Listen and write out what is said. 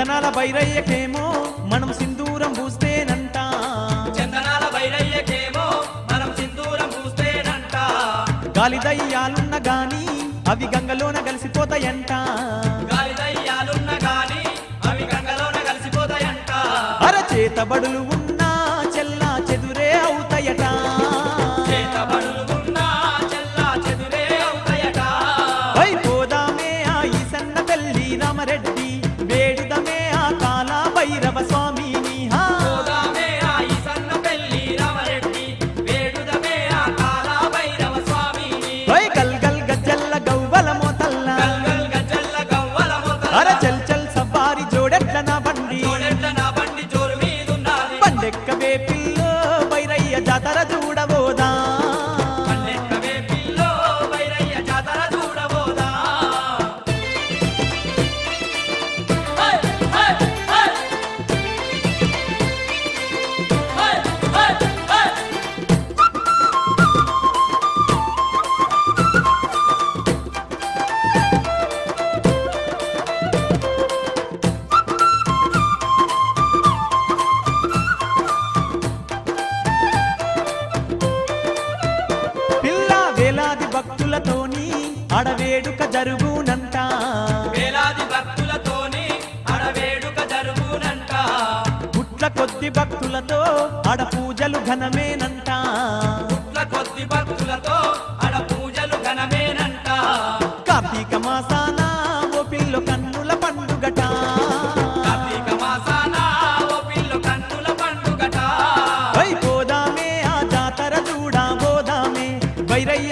చందనాల వైరయ్యకేమో మనం సింధూరం పూస్తేనంట. చందనాల వైరయ్యకేమో మనం సింధూరం పూస్తేనంట. గాలి దయ్యాలున్న గాని అవి గంగలోన కలిసిపోతాయంట. గాలి దయ్యాలున్న గాని అవి గంగలోన కలిసిపోతాయంట. అరచేతబడులు mas só భక్తులతోని అడవేడుక జరుగునంట. వేలాది భక్తులతోని అడవేడుక జరుగునంట. గుట్ల కొద్ది భక్తులతో అడ పూజలు ఘనమేనంట. గుట్ల కొద్ది భక్తులతో అడ పూజలు ఘనమేనంట. కార్తీక మాసాన ఓ పిల్ల కన్నుల పండుగట. కార్తీక మాసాన ఓ పిల్ల కన్నుల పండుగట. పోదామే ఆ జాతర చూడా పోదామే వైరయ్య